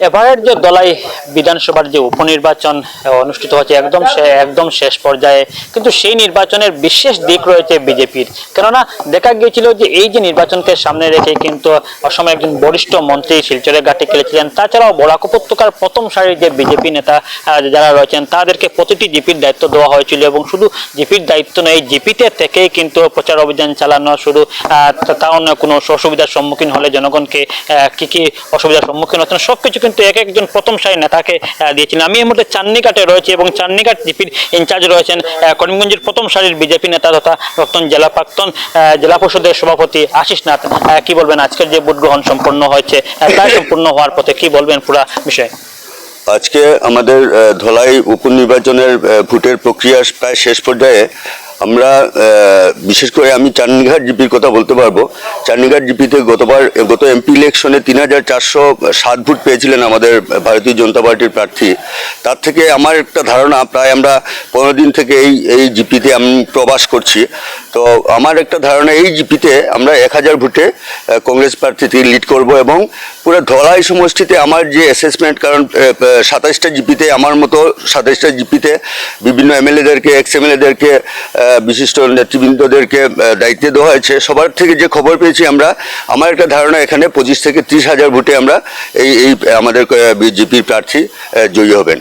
এবারের যে দলাই বিধানসভার যে উপনির্বাচন অনুষ্ঠিত হচ্ছে একদম একদম শেষ পর্যায়ে। কিন্তু সেই নির্বাচনের বিশেষ দিক রয়েছে বিজেপির। কেননা দেখা গিয়েছিল যে এই যে নির্বাচনকে সামনে রেখে কিন্তু অসময় একজন বরিষ্ঠ মন্ত্রী শিলচরের ঘাটে খেলেছিলেন। তাছাড়াও বরাক উপত্যকার প্রথম সারির যে বিজেপি নেতা যারা রয়েছেন, তাদেরকে প্রতিটি জিপির দায়িত্ব দেওয়া হয়েছিল এবং শুধু জিপির দায়িত্ব নয় জিপিতে থেকেই কিন্তু প্রচার অভিযান চালানো তা- তাও কোনো অসুবিধার সম্মুখীন হলে জনগণকে কি কি অসুবিধার সম্মুখীন হচ্ছেন সবকিছু কিন্তু এক একজন প্রথম সারি নেতাকে দিয়েছিলেন। আমি এই মুহূর্তে চান্নিঘাটে রয়েছে এবং চান্নিঘাট জিপির ইনচার্জ রয়েছেন করিমগঞ্জের প্রথম সারির বিজেপি নেতা তথা প্রাক্তন জেলা প্রাক্তন জেলা পরিষদের সভাপতি আশিস নাথ। কি বলবেন? আজকের যে ভোট গ্রহণ সম্পন্ন হয়েছে প্রায় সম্পূর্ণ হওয়ার পথে কি বলবেন পুরা বিষয়ে? আজকে আমাদের ধলাই উপনির্বাচনের ভোটের প্রক্রিয়া প্রায় শেষ পর্যায়ে আমরা বিশেষ করে আমি চান্নিঘাট জিপির কথা বলতে পারব। চান্নিঘাট জিপিতে গতবার, গত এমপি ইলেকশনে তিন হাজার চারশো সাত ভোট পেয়েছিলেন আমাদের ভারতীয় জনতা পার্টির প্রার্থী। তার থেকে আমার একটা ধারণা, প্রায় আমরা পনেরো দিন থেকে এই এই জিপিতে আমি প্রবাস করছি। তো আমার একটা ধারণা, এই জিপিতে আমরা এক হাজার ভোটে কংগ্রেস প্রার্থীকে লিড করব এবং পুরো ধলাই সমষ্টিতে আমার যে অ্যাসেসমেন্ট কারণ সাতাইশটা জিপিতে, আমার মতো সাতাইশটা জিপিতে বিভিন্ন এমএলএদেরকে এক্স এমএলএদেরকে বিশিষ্ট নেতৃবৃন্দদেরকে দায়িত্ব দেওয়া হয়েছে। সবার থেকে যে খবর পেয়েছি আমরা, আমার একটা ধারণা এখানে পঁচিশ থেকে ত্রিশ হাজার ভোটে আমরা এই এই, আমাদের বিজেপির প্রার্থী জয়ী হবেন।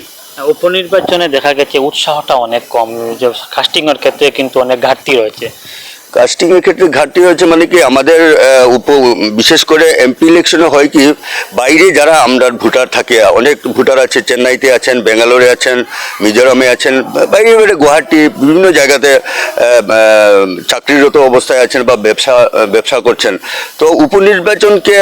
উপনির্বাচনে দেখা গেছে, উৎসাহটা অনেক কম, যে কাস্টিংয়ের ক্ষেত্রে কিন্তু অনেক ঘাটতি রয়েছে। কাস্টিং এর ক্ষেত্রে ঘাটতি হয়েছে মানে কি আমাদের উপ, বিশেষ করে এমপি ইলেকশনে হয় কি, বাইরে যারা আমরা ভোটার থাকে, অনেক ভোটার আছে, চেন্নাইতে আছেন ব্যাঙ্গালোরে আছেন, মিজোরামে আছেন, বাইরে বাইরে গুয়াহাটি, বিভিন্ন জায়গাতে চাকরিরত অবস্থায় আছেন বা ব্যবসা ব্যবসা করছেন। তো উপনির্বাচনকে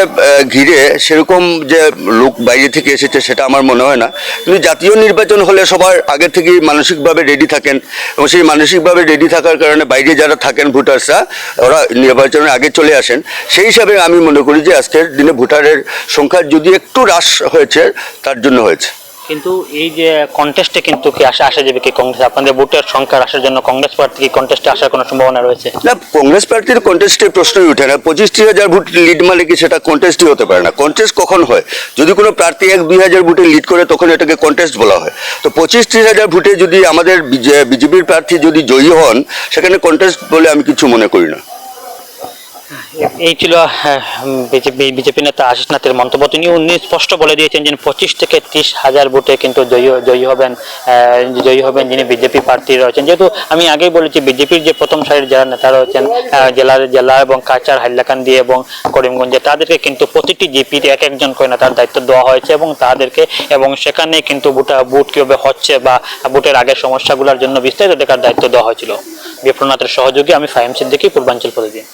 ঘিরে সেরকম যে লোক বাইরে থেকে এসেছে সেটা আমার মনে হয় না। কিন্তু জাতীয় নির্বাচন হলে সবার আগে থেকেই মানসিকভাবে রেডি থাকেন এবং সেই মানসিকভাবে রেডি থাকার কারণে বাইরে যারা থাকেন ভোটার্সরা ওরা নির্বাচনের আগে চলে আসেন। সেই হিসাবে আমি মনে করি যে আজকের দিনে ভোটারের সংখ্যা যদি একটু হ্রাস হয়েছে, তার জন্য হয়েছে। কিন্তু এই যে কন্টেস্টে কিন্তু কি আসা আসা যাবে কি কংগ্রেস আপনাদের ভোটের সংখ্যা আসার জন্য কংগ্রেস প্রার্থী কি কন্টেস্টে আসার কোনো সম্ভাবনা রয়েছে? না কংগ্রেস প্রার্থীর কন্টেস্টের প্রশ্নই উঠে না। পঁচিশ ত্রিশ হাজার ভোট লিড মানে কি সেটা কন্টেস্টই হতে পারে না। কন্টেস্ট কখন হয়? যদি কোনো প্রার্থী এক দুই হাজার ভোটে লিড করে, তখন এটাকে কন্টেস্ট বলা হয়। তো পঁচিশ ত্রিশ হাজার ভোটে যদি আমাদের বিজেপির প্রার্থী যদি জয়ী হন, সেখানে কন্টেস্ট বলে আমি কিছু মনে করি না। এই ছিল বিজেপি বিজেপি নেতা আশিস নাথের মন্তব্য। তিনি উনি স্পষ্ট বলে দিয়েছেন যে পঁচিশ থেকে ত্রিশ হাজার ভোটে কিন্তু জয়ী জয়ী হবেন জয়ী হবেন যিনি বিজেপি প্রার্থী রয়েছেন। যেহেতু আমি আগেই বলেছি, বিজেপির যে প্রথম সারির যারা নেতা রয়েছেন জেলার, জেলা এবং কাচার হাইলাকান্দি এবং করিমগঞ্জে, তাদেরকে কিন্তু প্রতিটি জিপির এক একজন করে নেতার দায়িত্ব দেওয়া হয়েছে এবং তাদেরকে, এবং সেখানে কিন্তু বুটা বুট কীভাবে হচ্ছে বা বুটের আগের সমস্যাগুলোর জন্য বিস্তারিত দেখার দায়িত্ব দেওয়া হয়েছিল। বিপ্রনাথের সহযোগী আমি ফাহিম সিদ্দিকী, পূর্বাঞ্চল প্রতিদিন।